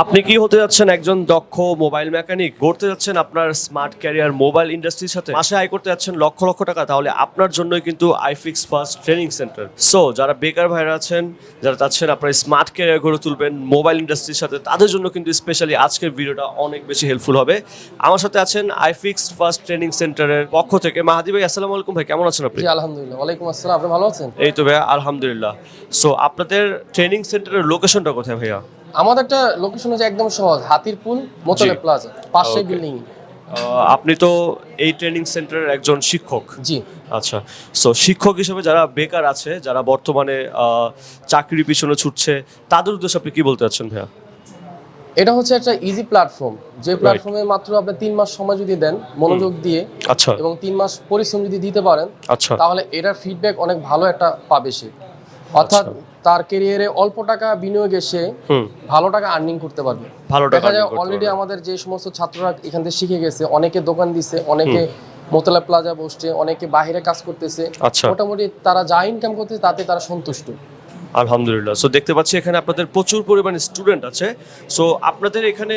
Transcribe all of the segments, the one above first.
আপনি কি হতে যাচ্ছেন একজন দক্ষ মোবাইল মেকানিক? গড়তে যাচ্ছেন আপনার স্মার্ট ক্যারিয়ার মোবাইল ইন্ডাস্ট্রির সাথে? মাসে আয় করতে যাচ্ছেন লক্ষ লক্ষ টাকা তাহলে আপনার জন্যই কিন্তু iFix first training centre so যারা বেকার ভাইরা আছেন যারা চাচ্ছেন আপনার স্মার্ট ক্যারিয়ার গড়ে তুলবেন মোবাইল ইন্ডাস্ট্রির সাথে তাদের জন্য কিন্তু স্পেশালি আজকের ভিডিওটা অনেক বেশি হেল্পফুল হবে। আমার সাথে আছেন আইফিক্স ফার্স্ট ট্রেনিং সেন্টারের পক্ষ থেকে মাহাদি ভাই আসসালামু আলাইকুম ভাই কেমন আছেন আপনি? আলহামদুলিল্লাহ। ওয়ালাইকুম আসসালাম আপনি ভালো আছেন? এই তো ভাইয়া আলহামদুলিল্লাহ। সো আপনাদের ট্রেনিং সেন্টারের লোকেশনটা কোথায় ভাইয়া? আমাদের একটা লোকেশন হচ্ছে একদম সহজ হাতিরপুল মোতলে প্লাজা পাশে. বিল্ডিং আপনি তো এই ট্রেনিং সেন্টারের একজন শিক্ষক। জি। আচ্ছা সো শিক্ষক হিসেবে যারা বেকার আছে যারা বর্তমানে চাকরির পিছনে ছুটছে তাদের উদ্দেশ্যে আপনি কি বলতে চাচ্ছেন ভাইয়া? এটা হচ্ছে একটা ইজি প্ল্যাটফর্ম যে প্ল্যাটফর্মে মাত্র আপনি তিন মাস সময় যদি দেন মনোযোগ দিয়ে আচ্ছা। এবং তিন মাস পরিশ্রম যদি দিতে পারেন আচ্ছা। তাহলে এটার ফিডব্যাক অনেক ভালো একটা পাবে সে। অর্থাৎ তার কেরিয়ারে অল্প টাকা বিনিয়োগে সে ভালো টাকা আর্নিং করতে পারবে। ভালো টাকা দেখা যায় অলরেডি আমাদের যে সমস্ত ছাত্ররা এখান থেকে শিখে গেছে অনেকে দোকান দিছে অনেকে মোতলা প্লাজা বসছে অনেকে বাইরে কাজ করতেছে। আচ্ছা। মোটামুটি তারা যা ইনকাম করতেছে তাতে তারা সন্তুষ্ট। আলহামদুলিল্লাহ। সো দেখতে পাচ্ছি এখানে আপনাদের প্রচুর পরিমাণে স্টুডেন্ট আছে। সো আপনাদের এখানে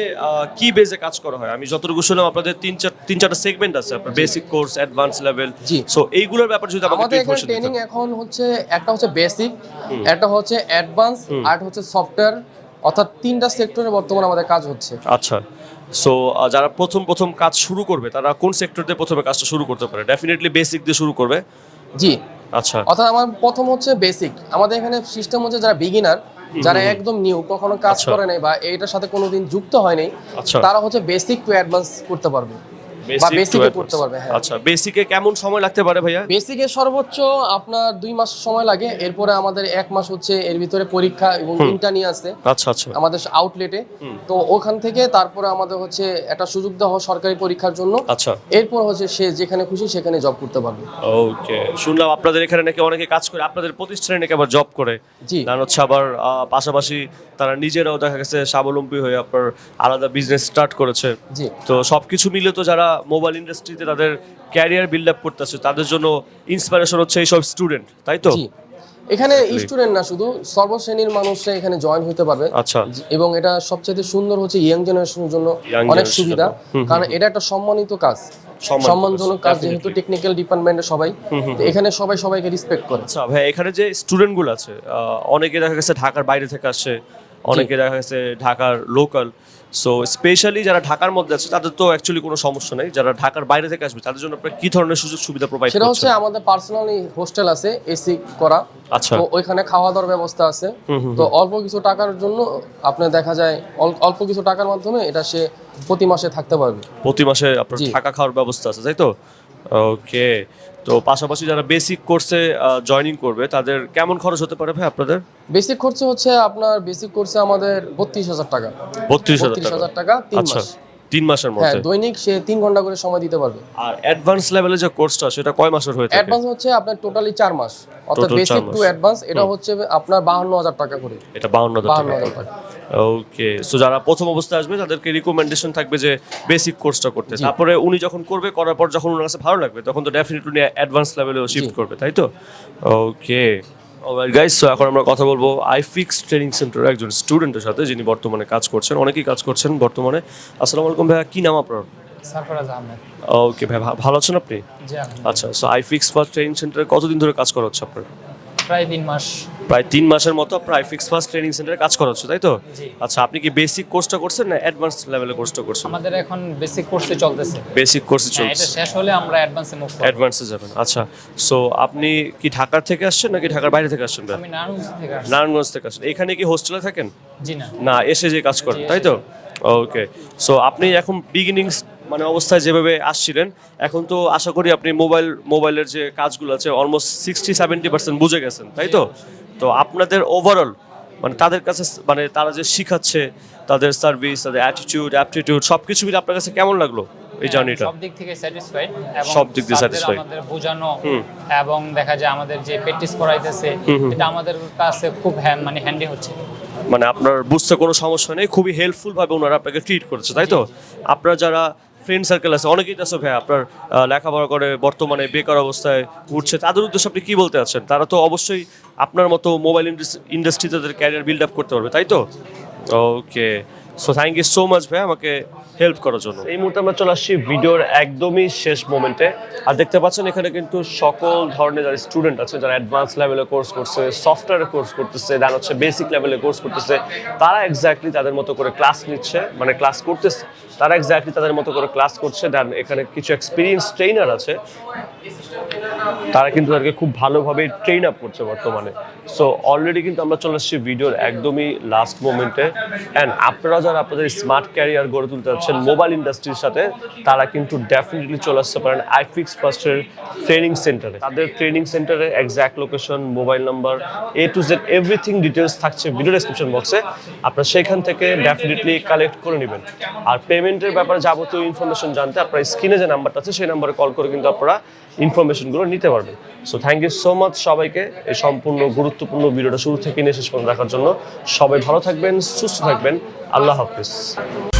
কি বেজে কাজ করা হয়? আমি যতটুকু শুনলাম আপনাদের তিন চার তিন চারটা সেগমেন্ট আছে আপনার বেসিক কোর্স অ্যাডভান্স লেভেল জি। সো এইগুলোর ব্যাপারে যদি আমাদের এখানে ট্রেনিং এখন হচ্ছে একটা হচ্ছে বেসিক একটা হচ্ছে অ্যাডভান্স আর হচ্ছে সফটওয়্যার অর্থাৎ তিনটা সেক্টরে বর্তমানে আমাদের কাজ হচ্ছে। আচ্ছা। সো যারা প্রথম প্রথম কাজ শুরু করবে তারা কোন সেক্টর দিয়ে প্রথমে কাজটা শুরু করতে পারে? ডেফিনেটলি বেসিক দিয়ে শুরু করবে। জি। আচ্ছা। অর্থাৎ আমার প্রথম হচ্ছে বেসিক আমাদের এখানে সিস্টেম হচ্ছে যারা বিগিনার যারা একদম নিউ কখনো কাজ আচ্ছা। করে নাই বা এটার সাথে কোনোদিন যুক্ত হয়নি আচ্ছা। তারা হচ্ছে বেসিক টু অ্যাডভান্স করতে পারবে। বা Basic to বেসিকে advanced। করতে পারবে হ্যাঁ। আচ্ছা বেসিকে কেমন সময় লাগতে পারে ভাইয়া? বেসিকে সর্বোচ্চ আপনার দুই মাস সময় লাগে এরপরে আমাদের এক মাস হচ্ছে এর ভিতরে পরীক্ষা এবং ইন্টারনি আছে আচ্ছা আচ্ছা। আমাদের আউটলেটে তো ওখান থেকে তারপরে আমাদের হচ্ছে একটা সুযোগ দেওয়া সরকারি পরীক্ষার জন্য। আচ্ছা। এরপর হচ্ছে সে যেখানে খুশি সেখানে জব করতে পারবে। ওকে শুনলাম আপনাদের এখানে নাকি অনেকে কাজ করে আপনাদের প্রতিষ্ঠানে নাকি আবার জব করে। জি। হচ্ছে আবার পাশাপাশি তারা নিজেরাও দেখা গেছে স্বাবলম্বী হয়ে আপনার আলাদা বিজনেস স্টার্ট করেছে। জি। তো সবকিছু মিলে তো যারা মোবাইল ইন্ডাস্ট্রিতে তাদের ক্যারিয়ার বিল্ড আপ করতেছে তাদের জন্য ইন্সপিরেশন হচ্ছে এইসব স্টুডেন্ট তাই তো? এখানে স্টুডেন্ট না শুধু সর্বশ্রেণীর মানুষরা এখানে জয়েন হতে পারবে। আচ্ছা। এবং এটা সবচেয়ে সুন্দর হচ্ছে ইয়াং জেনারেশনের জন্য অনেক সুবিধা। কারণ এটা একটা সম্মানিত কাজ। সম্মানজনক কাজ, যেহেতু টেকনিক্যাল ডিপার্টমেন্টের সবাই। এখানে সবাই সবাইকে রেসপেক্ট করে। আচ্ছা ভাই এখানে যে স্টুডেন্টগুলো আছে আহ, অনেকে দেখা গেছে ঢাকার বাইরে থেকে আসছে অনেকে দেখা গেছে ঢাকার লোকাল সো স্পেশালি যারা ঢাকার মধ্যে আছে তাদের তো অ্যাকচুয়ালি কোনো সমস্যা নেই। যারা ঢাকার বাইরে থেকে আসবে তাদের জন্য আপনারা কি ধরনের সুযোগ সুবিধা প্রোভাইড সেটা হচ্ছে আমাদের পার্সোনালি হোস্টেল আছে এসি করা। আচ্ছা। তো ওইখানে খাওয়া দাওয়ার ব্যবস্থা আছে। তো অল্প কিছু টাকার জন্য আপনার দেখা যায় অল- অল্প কিছু টাকার মাধ্যমে এটা সে প্রতি মাসে থাকতে পারবে। প্রতি মাসে আপনার। থাকা খাওয়ার ব্যবস্থা আছে তাই তো? ওকে তো পাশাপাশি যারা বেসিক কোর্সে জয়নিং করবে তাদের কেমন খরচ হতে পারে ভাই আপনাদের? বেসিক খরচ হচ্ছে আপনার বেসিক কোর্সে আমাদের বত্রিশ হাজার টাকা। বত্রিশ হাজার টাকা তিন আচ্ছা। মাস। তিন মাসের হ্যাঁ মধ্যে। দৈনিক সে তিন ঘণ্টা করে সময় দিতে পারবে। আর অ্যাডভান্স লেভেলে যে কোর্সটা সেটা কয় মাসের হয়ে থাকে? অ্যাডভান্স হচ্ছে আপনার টোটালি চার মাস। অর্থাৎ বেসিক টু অ্যাডভান্স এটা হচ্ছে আপনার বাহান্ন হাজার টাকা করে। এটা বাহান্ন টাকা। হাজার টাকা। ওকে সো যারা প্রথম অবস্থায় আসবে তাদেরকে রিকমেন্ডেশন থাকবে যে বেসিক কোর্সটা করতে। তারপরে উনি যখন করবে করার পর যখন ওনার কাছে ভালো লাগবে তখন তো ডেফিনেটলি অ্যাডভান্স লেভেলেও শিফট করবে তাই তো? ওকে গাইস সো এখন আমরা কথা বলব আইফিক্স ট্রেনিং সেন্টারের একজন স্টুডেন্টের সাথে যিনি বর্তমানে কাজ করছেন অনেকেই কাজ করছেন বর্তমানে। আসসালামু আলাইকুম ভাইয়া কি নাম আপনার? সারফরাজ আহমেদ। ওকে ভাই ভালো আছেন আপনি? আচ্ছা সো আইফিক্স ফার্স্ট ট্রেনিং সেন্টারে কতদিন ধরে কাজ করা হচ্ছে আপনার? প্রায় তিন মাস। প্রায় তিন মাসের মতো আপনার আইফিক্স ফার্স্ট ট্রেনিং সেন্টারে কাজ করা হচ্ছে তাই তো? আচ্ছা আপনি কি বেসিক কোর্সটা করছেন না অ্যাডভান্স লেভেলের কোর্সটা করছেন? আমাদের এখন বেসিক কোর্সে চলতেছে। বেসিক কোর্সে হ্যাঁ, এটা চলছে শেষ হলে আমরা অ্যাডভান্সে মুভ করব। অ্যাডভান্সে যাবেন আচ্ছা। সো আপনি কি ঢাকার থেকে আসছেন নাকি ঢাকার বাইরে থেকে আসছেন? আমি নারায়ণগঞ্জ থেকে আসছি। নারায়ণগঞ্জ থেকে আসেন এখানে কি হোস্টেলে থাকেন? জি না। না এসে যে কাজ করেন তাই তো? ওকে সো আপনি এখন বিগিনিংস মানে অবস্থায় যেভাবে আসছিলেন এখন তো আশা করি আপনি মোবাইল মোবাইলের যে কাজগুলো আছে অলমোস্ট সিক্সটি সেভেন্টি পার্সেন্ট বুঝে গেছেন তাই তো? তো আপনাদের ওভারঅল মানে তাদের কাছে মানে তারা যে শিখাচ্ছে তাদের সার্ভিস তাদের অ্যাটিটিউড অ্যাপটিটিউড সব কিছু মিলে আপনার কাছে কেমন লাগল এই জার্নিটা সব দিক থেকে স্যাটিসফাইড এবং সব দিক স্যারদের satisfied। আমাদের বোঝানো এবং দেখা যায় আমাদের যে প্র্যাকটিস করাইতেছে এটা আমাদের কাছে খুব হ্যাঁ মানে হ্যান্ডি হচ্ছে। মানে আপনার বুঝতে কোনো সমস্যা নেই খুবই হেল্পফুল ভাবে ওনারা আপনাকে ট্রিট করেছে তাই তো? আপনার যারা ফ্রেন্ড সার্কেল আছে। অনেকেই আছে ভাই আপনার লেখাপড়া করে, বর্তমানে বেকার অবস্থায় উঠছে। তাদের উদ্দেশ্যে আপনি কি বলতে আছেন তারা তো অবশ্যই আপনার মতো মোবাইল ইন্ডাস্ট্রি তাদের ক্যারিয়ার বিল্ড আপ করতে পারবে, তাই তো? Okay so thank you so much ভাই, আমাকে হেল্প করার জন্য। এই মুহূর্তে আমরা চলে আসছি ভিডিওর একদমই শেষ মোমেন্টে। আর দেখতে পাচ্ছেন, এখানে কিন্তু সকল ধরনের যারা স্টুডেন্ট আছে, যারা অ্যাডভান্স লেভেলে কোর্স করছে সফটওয়্যার কোর্স করতেছে দেন হচ্ছে বেসিক লেভেলে কোর্স করতেছে, তারা এক্স্যাক্টলি তাদের মতো করে ক্লাস নিচ্ছে মানে ক্লাস করতেছে, তারা এক্স্যাক্টলি তাদের মতো করে ক্লাস করছে দেন এখানে কিছু এক্সপিরিয়েন্স ট্রেনার আছে। তারা কিন্তু তাদেরকে খুব ভালোভাবে ট্রেন আপ করছে বর্তমানে। সো অলরেডি কিন্তু আমরা চলে আসছি ভিডিওর একদমই লাস্ট মোমেন্টে অ্যান্ড আপনারা যারা আপনাদের স্মার্ট ক্যারিয়ার গড়ে তুলতে যাচ্ছেন মোবাইল ইন্ডাস্ট্রির সাথে, তারা কিন্তু ডেফিনেটলি চলে আসতে পারেন আইফিক্স ফার্স্টের ট্রেনিং সেন্টারে তাদের ট্রেনিং সেন্টারে exact location mobile number A to Z everything details থাকছে ভিডিও ডেসক্রিপশন বক্সে আপনারা সেখান থেকে ডেফিনেটলি কালেক্ট করে নেবেন। আর পেমেন্টের ব্যাপারে যাবতীয় ইনফরমেশন জানতে আপনার স্ক্রিনে যে নাম্বারটা আছে, সেই নাম্বারে কল করে কিন্তু আপনারা ইনফরমেশনগুলো নিতে পারবেন। So thank you so much সবাইকে এই সম্পূর্ণ গুরুত্বপূর্ণ ভিডিওটা শুরু থেকে নিয়ে শেষ পর্যন্ত দেখার জন্য। সবাই ভালো থাকবেন, সুস্থ থাকবেন। আল্লাহ হাফিজ